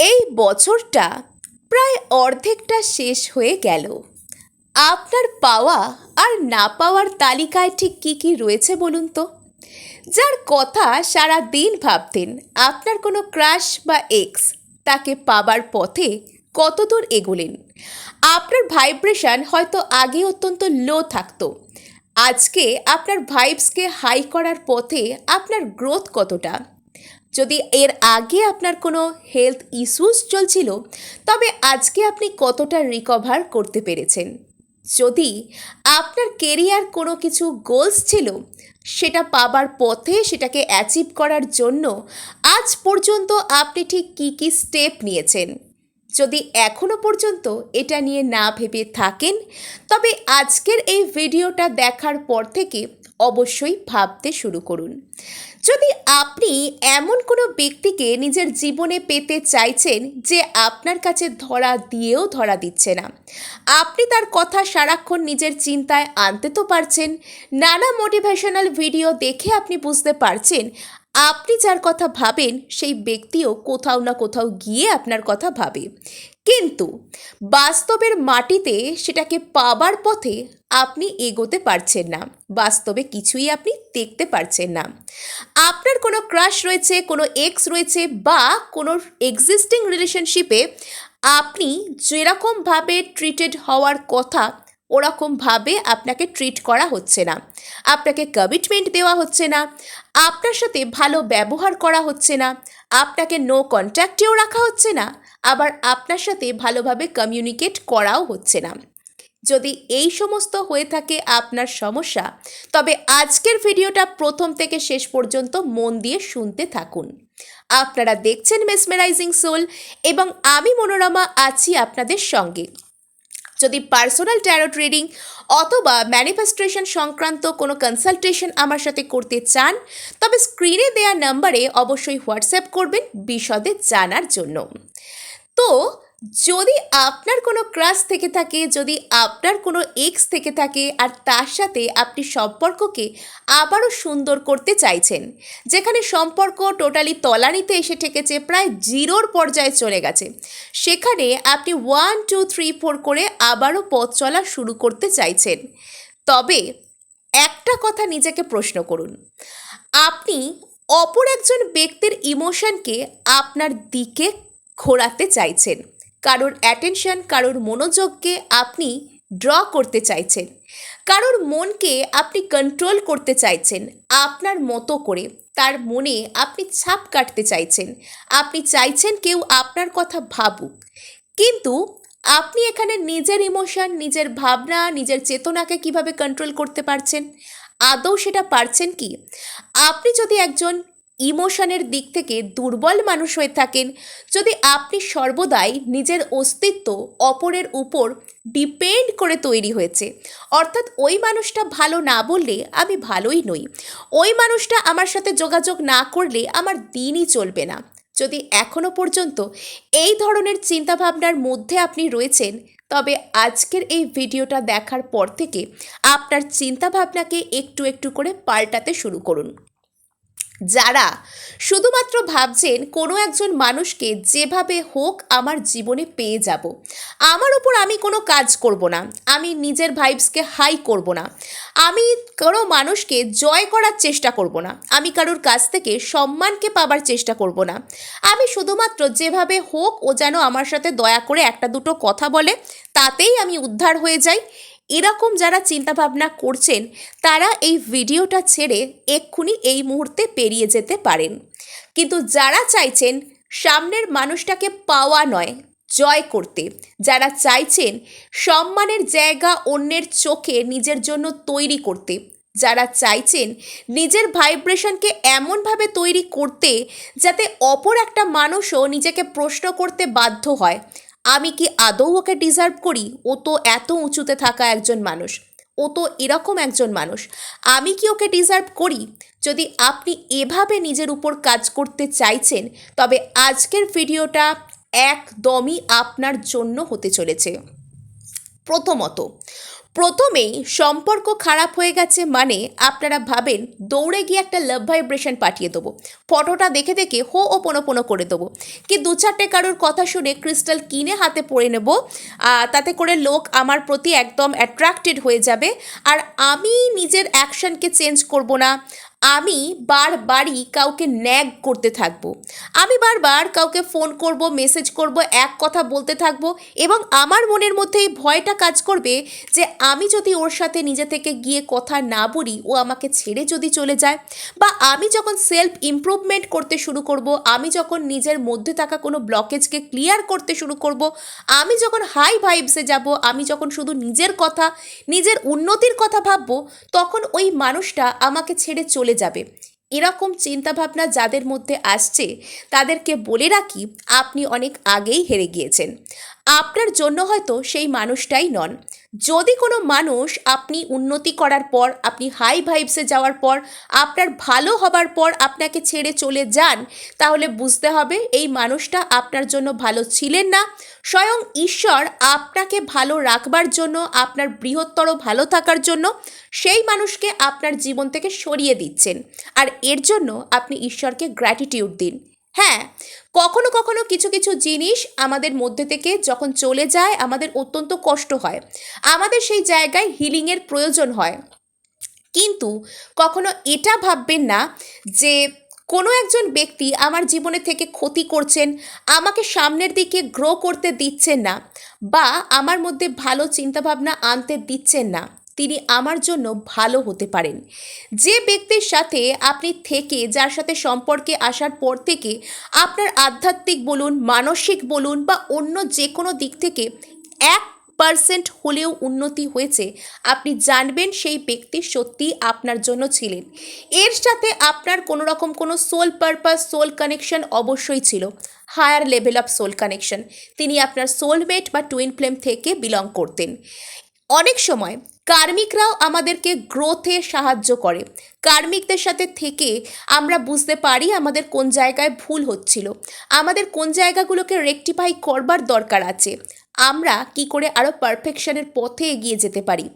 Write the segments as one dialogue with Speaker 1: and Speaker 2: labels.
Speaker 1: এই বছরটা প্রায় অর্ধেকটা শেষ হয়ে গেল। আপনার পাওয়া আর না পাওয়ার তালিকায় ঠিক কী কী রয়েছে বলুন তো? যার কথা সারা দিন ভাবতেন আপনার কোনো ক্রাশ বা এক্স তাকে পাবার পথে কতদূর এগোলেন। আপনার ভাইব্রেশন হয়তো আগে অত্যন্ত লো থাকতো। আজকে আপনার ভাইবসকে হাই করার পথে আপনার গ্রোথ কতটা? যদি এর আগে আপনার কোনো হেলথ ইস্যুস চলছিল, তবে আজকে আপনি কতটা রিকভার করতে পেরেছেন? যদি আপনার কেরিয়ার কোনো কিছু গোলস ছিল, সেটা পাবার পথে সেটাকে অ্যাচিভ করার জন্য আজ পর্যন্ত আপনি ঠিক কী কী স্টেপ নিয়েছেন? যদি এখনও পর্যন্ত এটা নিয়ে না ভেবে থাকেন, তবে আজকের এই ভিডিওটা দেখার পর থেকে অবশ্যই ভাবতে শুরু করুন। যদি আপনি এমন কোনো ব্যক্তিকে নিজের জীবনে পেতে চাইছেন যে আপনার কাছে ধরা দিয়েও ধরা দিচ্ছে না, আপনি তার কথা সারাক্ষণ নিজের চিন্তায় আনতে তো পারছেন, নানা মোটিভেশনাল ভিডিও দেখে আপনি বুঝতে পারছেন, আপনি যার কথা ভাবেন সেই ব্যক্তিও কোথাও না কোথাও গিয়ে আপনার কথা ভাবে। কিন্তু বাস্তবের মাটিতে সেটাকে পাবার পথে আপনি এগোতে পারছেন না। বাস্তবে কিছুই আপনি দেখতে পারছেন না। আপনার কোনো ক্রাশ রয়েছে, কোনো এক্স রয়েছে বা কোনো এক্সিস্টিং রিলেশনশিপে আপনি যেরকমভাবে ট্রিটেড হওয়ার কথা ওরকমভাবে আপনাকে ট্রিট করা হচ্ছে না। আপনাকে কমিটমেন্ট দেওয়া হচ্ছে না। আপনার সাথে ভালো ব্যবহার করা হচ্ছে না। আপনাকে নো কন্ট্যাক্টেও রাখা হচ্ছে না। আবার আপনার সাথে ভালোভাবে কমিউনিকেট করাও হচ্ছে না। যদি এই সমস্ত হয়ে থাকে আপনার সমস্যা, তবে আজকের ভিডিওটা প্রথম থেকে শেষ পর্যন্ত মন দিয়ে শুনতে থাকুন। আপনারা দেখছেন মেসমেরাইজিং সোল এবং আমি মনোরমা আছি আপনাদের সঙ্গে। যদি পার্সোনাল ট্যারো ট্রেডিং অথবা ম্যানিফেস্টেশন সংক্রান্ত কোনো কনসালটেশন আমার সাথে করতে চান, তবে স্ক্রিনে দেওয়া নাম্বারে অবশ্যই হোয়াটসঅ্যাপ করবেন বিশদে জানার জন্য। তো যদি আপনার কোনো ক্রাশ থেকে থাকে, যদি আপনার কোনো এক্স থেকে থাকে, আর তার সাথে আপনি সম্পর্ককে আবারও সুন্দর করতে চাইছেন, যেখানে সম্পর্ক টোটালি তলানিতে এসে ঠেকেছে, প্রায় জিরোর পর্যায়ে চলে গেছে, সেখানে আপনি ওয়ান টু থ্রি ফোর করে আবারও পথ চলা শুরু করতে চাইছেন। তবে একটা কথা নিজেকে প্রশ্ন করুন, আপনি অপর একজন ব্যক্তির ইমোশনকে আপনার দিকে ঘোরাতে চাইছেন। কারোর অ্যাটেনশন কারোর মনোযোগকে আপনি ড্র করতে চাইছেন। কারোর মনকে আপনি কন্ট্রোল করতে চাইছেন, আপনার মতো করে। তার মনে আপনি ছাপ কাটতে চাইছেন। আপনি চাইছেন কেউ আপনার কথা ভাবুক। কিন্তু আপনি এখানে নিজের ইমোশন নিজের ভাবনা, নিজের চেতনাকে কীভাবে কন্ট্রোল করতে পারছেন? আদৌ সেটা পারছেন কি? আপনি যদি একজন ইমোশনের দিক থেকে দুর্বল মানুষ হয়ে থাকেন। যদি আপনি সর্বদাই নিজের অস্তিত্ব অপরের উপর ডিপেন্ড করে তৈরি হয়েছে, অর্থাৎ ওই মানুষটা ভালো না বললে আমি ভালোই নই। ওই মানুষটা আমার সাথে যোগাযোগ না করলে আমার দিনই চলবে না। যদি এখনও পর্যন্ত এই ধরনের চিন্তাভাবনার মধ্যে আপনি রয়েছেন, তবে আজকের এই ভিডিওটা দেখার পর থেকে আপনার চিন্তাভাবনাকে একটু একটু করে পাল্টাতে শুরু করুন। যারা শুধুমাত্র ভাবছেন কোনো একজন মানুষকে যেভাবে হোক আমার জীবনে পেয়ে যাব, আমার উপর আমি কোনো কাজ করব না, আমি নিজের ভাইবসকে হাই করব না, আমি কোনো মানুষকে জয় করার চেষ্টা করব না, আমি কারোর কাছ থেকে সম্মানকে পাবার চেষ্টা করব না, আমি শুধুমাত্র যেভাবে হোক ও যেন আমার সাথে দয়া করে একটা দুটো কথা বলে, তাতেই আমি উদ্ধার হয়ে যাই এরকম যারা চিন্তাভাবনা করছেন, তারা এই ভিডিওটা ছেড়ে এক্ষুনি এই মুহূর্তে পেরিয়ে যেতে পারেন। কিন্তু যারা চাইছেন সামনের মানুষটাকে পাওয়া নয়, জয় করতে, যারা চাইছেন সম্মানের জায়গা অন্যের চোখে নিজের জন্য তৈরি করতে, যারা চাইছেন নিজের ভাইব্রেশনকে এমনভাবে তৈরি করতে, যাতে অপর একটা মানুষও নিজেকে প্রশ্ন করতে বাধ্য হয় আমি কি আদৌ ওকে ডিজার্ভ করি? ও তো এত উঁচুতে থাকা একজন মানুষ। ও তো এরকম একজন মানুষ। আমি কি ওকে ডিজার্ভ করি? যদি আপনি এভাবে নিজের উপর কাজ করতে চাইছেন, তবে আজকের ভিডিওটা একদমই আপনার জন্য হতে চলেছে। প্রথমত প্রথমেই সম্পর্ক খারাপ হয়ে গেছে মানে আপনারা ভাবেন দৌড়ে গিয়ে একটা লাভ ভাইব্রেশন পাঠিয়ে দেবো। ফটোটা দেখে দেখে হো ও পোনো পোনো করে দেবো। কি দু চারটে কারোর কথা শুনে ক্রিস্টাল কিনে হাতে পড়ে নেব তাতে করে লোক আমার প্রতি একদম অ্যাট্রাক্টেড হয়ে যাবে। আর আমি নিজের অ্যাকশনকে চেঞ্জ করব না। আমি বারবারই কাউকে ন্যাগ করতে থাকব। আমি বারবার কাউকে ফোন করব মেসেজ করব, এক কথা বলতে থাকব এবং আমার মনের মধ্যে এই ভয়টা কাজ করবে যে আমি যদি ওর সাথে নিজে থেকে গিয়ে কথা না বলি, ও আমাকে ছেড়ে যদি চলে যায় বা আমি যখন সেলফ ইমপ্রুভমেন্ট করতে শুরু করব, আমি যখন নিজের মধ্যে থাকা কোনো ব্লকেজকে ক্লিয়ার করতে শুরু করব, আমি যখন হাই ভাইবসে যাব, আমি যখন শুধু নিজের কথা, নিজের উন্নতির কথা ভাববো, তখন ওই মানুষটা আমাকে ছেড়ে চলে যাবে। এরকম চিন্তাভাবনা যাদের মধ্যে আসছে, তাদেরকে বলে রাখি আপনি অনেক আগেই হেরে গিয়েছেন। আপনার জন্য হয়তো সেই মানুষটাই নন। যদি কোনো মানুষ আপনি উন্নতি করার পর, আপনি হাই ভাইবসে যাওয়ার পর, আপনার ভালো হবার পর আপনাকে ছেড়ে চলে যান, তাহলে বুঝতে হবে এই মানুষটা আপনার জন্য ভালো ছিলেন না। স্বয়ং ঈশ্বর আপনাকে ভালো রাখবার জন্য, আপনার বৃহত্তর ভালো থাকার জন্য সেই মানুষকে আপনার জীবন থেকে সরিয়ে দিচ্ছেন। আর এর জন্য আপনি ঈশ্বরকে গ্র্যাটিটিউড দিন। হ্যাঁ কখনো কখনো কিছু কিছু জিনিস আমাদের মধ্যে থেকে যখন চলে যায়, আমাদের অত্যন্ত কষ্ট হয়। আমাদের সেই জায়গায় হিলিংয়ের প্রয়োজন হয়। কিন্তু কখনো এটা ভাববেন না যে কোনো একজন ব্যক্তি আমার জীবনে থেকে ক্ষতি করছেন, আমাকে সামনের দিকে গ্রো করতে দিচ্ছেন না বা আমার মধ্যে ভালো চিন্তাভাবনা আনতে দিচ্ছেন না। তিনি আমার জন্য ভালো হতে পারেন। যে ব্যক্তির সাথে আপনি থেকে, যার সাথে সম্পর্কে আসার পর থেকে আপনার আধ্যাত্মিক বলুন, মানসিক বলুন বা অন্য যে কোনো দিক থেকে এক পার্সেন্ট হলেও উন্নতি হয়েছে, আপনি জানবেন সেই ব্যক্তি সত্যি আপনার জন্য ছিলেন। এর সাথে আপনার কোনো রকম কোনো সোল পারপাস সোল কানেকশন অবশ্যই ছিল। Higher level of soul connection তিনি আপনার সোলমেট বা টুইন ফ্লেম থেকে বিলং করতেন। অনেক সময় কার্মিকরাও আমাদেরকে গ্রোথে সাহায্য করে। কার্মিকদের সাথে থেকে আমরা বুঝতে পারি আমাদের কোন জায়গায় ভুল হচ্ছিল। আমাদের কোন জায়গাগুলোকে রেকটিফাই করবার দরকার আছে। আমরা কি করে আরও পারফেকশনের পথে এগিয়ে যেতে পারি।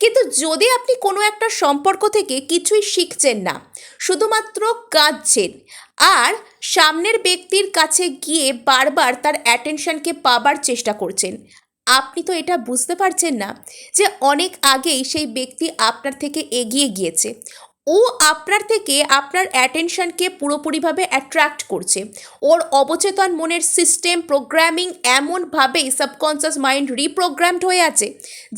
Speaker 1: কিন্তু যদি আপনি কোনো একটা সম্পর্ক থেকে কিছুই শিখছেন না, শুধুমাত্র কাঁদছেন, আর সামনের ব্যক্তির কাছে গিয়ে বারবার তার অ্যাটেনশনকে পাবার চেষ্টা করছেন আপনি তো এটা বুঝতে পারছেন না যে অনেক আগেই সেই ব্যক্তি আপনার থেকে এগিয়ে গিয়েছে। ও আপনার থেকে আপনার অ্যাটেনশনকে পুরোপুরিভাবে অ্যাট্রাক্ট করছে। ওর অবচেতন মনের সিস্টেম প্রোগ্রামিং এমনভাবেই সাবকনসিয়াস মাইন্ড রিপ্রোগ্রামড হয়ে আছে,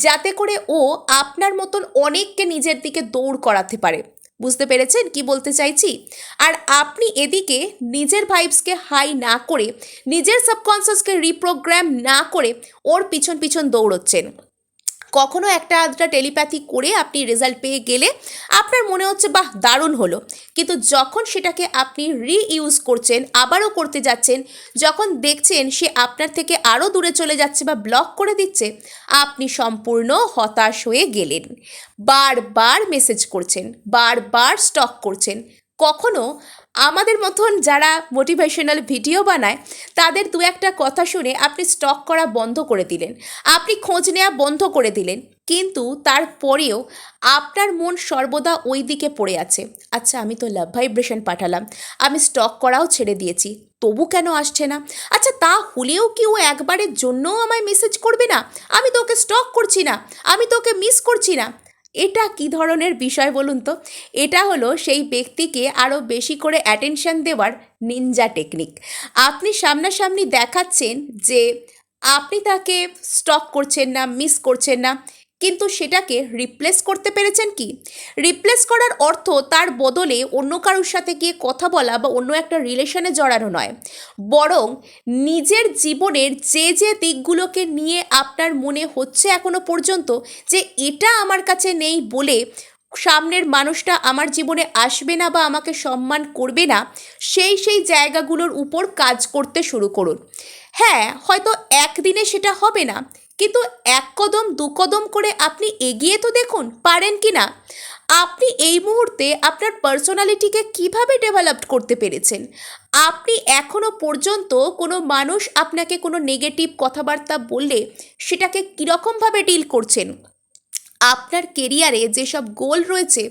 Speaker 1: যাতে করে ও আপনার মতন অনেককে নিজের দিকে দৌড় করাতে পারে। বুঝতে পেরেছেন কি বলতে চাইছি? আর আপনি এদিকে নিজের ভাইবসকে হাই না করে, নিজের সাবকনসিয়াসকে রিপ্রোগ্রাম না করে ওর পিছন পিছন দৌড়চ্ছেন। কখনো একটা আধটা টেলিপ্যাথি করে আপনি রেজাল্ট পেয়ে গেলে আপনার মনে হচ্ছে, বাহ, দারুণ হলো। কিন্তু যখন সেটাকে আপনি রিইউজ করছেন, আবারও করতে যাচ্ছেন, যখন দেখছেন সে আপনার থেকে আরও দূরে চলে যাচ্ছে বা ব্লক করে দিচ্ছে, আপনি সম্পূর্ণ হতাশ হয়ে গেলেন। বারবার মেসেজ করছেন, বারবার স্টক করছেন। কখনো আমাদের মতন যারা মোটিভেশনাল ভিডিও বানায়, তাদের দু একটা কথা শুনে আপনি স্টক করা বন্ধ করে দিলেন। আপনি খোঁজ নেওয়া বন্ধ করে দিলেন। কিন্তু তারপরেও আপনার মন সর্বদা ওই দিকে পড়ে আছে। আচ্ছা আমি তো লাভ ভাইব্রেশন পাঠালাম। আমি স্টক করাও ছেড়ে দিয়েছি। তবু কেন আসছে না? আচ্ছা তা হলেও কি ও একবারের জন্যও আমায় মেসেজ করবে না? আমি তো ওকে স্টক করছি না। আমি তো ওকে মিস করছি না। এটা কি ধরনের বিষয় বলুন তো? এটা হলো সেই ব্যক্তিকে আরও বেশি করে অ্যাটেনশন দেওয়ার নিনজা টেকনিক আপনি সামনাসামনি দেখাচ্ছেন যে আপনি তাকে স্টক করছেন না মিস করছেন না কিন্তু সেটাকে রিপ্লেস করতে পেরেছেন কি? রিপ্লেস করার অর্থ তার বদলে অন্য কারোর সাথে গিয়ে কথা বলা বা অন্য একটা রিলেশনে জড়ানো নয়। বরং নিজের জীবনের যে যে দিকগুলোকে নিয়ে আপনার মনে হচ্ছে এখনও পর্যন্ত যে এটা আমার কাছে নেই বলে সামনের মানুষটা আমার জীবনে আসবে না বা আমাকে সম্মান করবে না, সেই সেই জায়গাগুলোর উপর কাজ করতে শুরু করুন। হ্যাঁ হয়তো একদিনে সেটা হবে না কিন্তু এক কদম, দু কদম করে আপনি এগিয়ে তো দেখুন, পারেন কি না? আপনি এই মুহূর্তে আপনার পার্সোনালিটিকে কীভাবে ডেভেলপ করতে পেরেছেন? আপনি এখনও পর্যন্ত কোনো মানুষ আপনাকে কোনো নেগেটিভ কথাবার্তা বললে সেটাকে কীরকমভাবে ডিল করছেন? আপনার কেরিয়ারে যেসব গোল রয়েছে,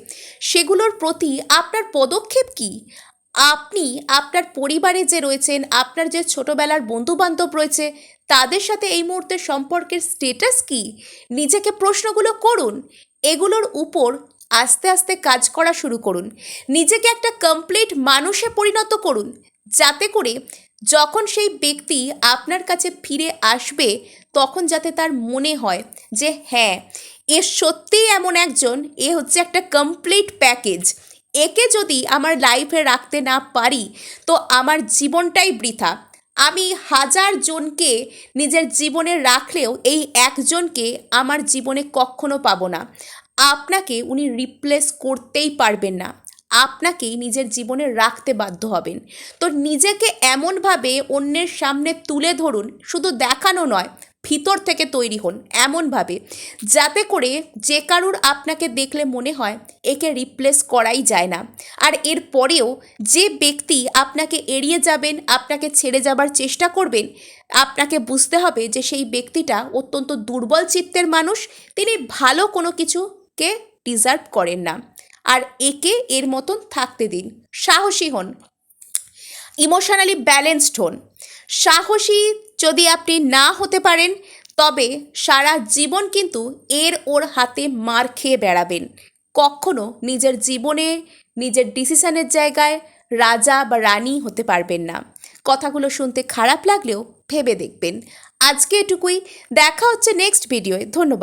Speaker 1: সেগুলোর প্রতি আপনার পদক্ষেপ কি? আপনি আপনার পরিবারে যে রয়েছেন, আপনার যে ছোটবেলার বন্ধুবান্ধব রয়েছে, তাদের সাথে এই মুহূর্তে সম্পর্কের স্টেটাস কি? নিজেকে প্রশ্নগুলো করুন। এগুলোর উপর আস্তে আস্তে কাজ করা শুরু করুন। নিজেকে একটা কমপ্লিট মানুষে পরিণত করুন। যাতে করে যখন সেই ব্যক্তি আপনার কাছে ফিরে আসবে, তখন যাতে তার মনে হয় যে হ্যাঁ এ সত্যিই এমন একজন, এ হচ্ছে একটা কমপ্লিট প্যাকেজ একে যদি আমার লাইফে রাখতে না পারি, তো আমার জীবনটাই বৃথা। আমি হাজার জনকে নিজের জীবনে রাখলেও এই একজনকে আমার জীবনে কখনো পাবো না। আপনাকে উনি রিপ্লেস করতেই পারবেন না। আপনাকেই নিজের জীবনে রাখতে বাধ্য হবেন। তো নিজেকে এমনভাবে অন্যের সামনে তুলে ধরুন, শুধু দেখানো নয় ভিতর থেকে তৈরি হন এমনভাবে, যাতে করে যে কারুর আপনাকে দেখলে মনে হয় একে রিপ্লেস করাই যায় না। আর এর পরেও যে ব্যক্তি আপনাকে এড়িয়ে যাবেন, আপনাকে ছেড়ে যাবার চেষ্টা করবেন, আপনাকে বুঝতে হবে যে সেই ব্যক্তিটা অত্যন্ত দুর্বল চিত্তের মানুষ, তিনি ভালো কোনো কিছুকে ডিজার্ভ করেন না। আর একে এর মতন থাকতে দিন। সাহসী হন। ইমোশনালি ব্যালেন্সড হন। সাহসী যদি আপনি না হতে পারেন, তবে সারা জীবন কিন্তু এর ওর হাতে মার খেয়ে বেড়াবেন। কখনো নিজের জীবনে, নিজের ডিসিশনের জায়গায় রাজা বা রানী হতে পারবেন না। কথাগুলো শুনতে খারাপ লাগলেও ভেবে দেখবেন। আজকে এটুকুই। দেখা হচ্ছে নেক্সট ভিডিওয় ধন্যবাদ।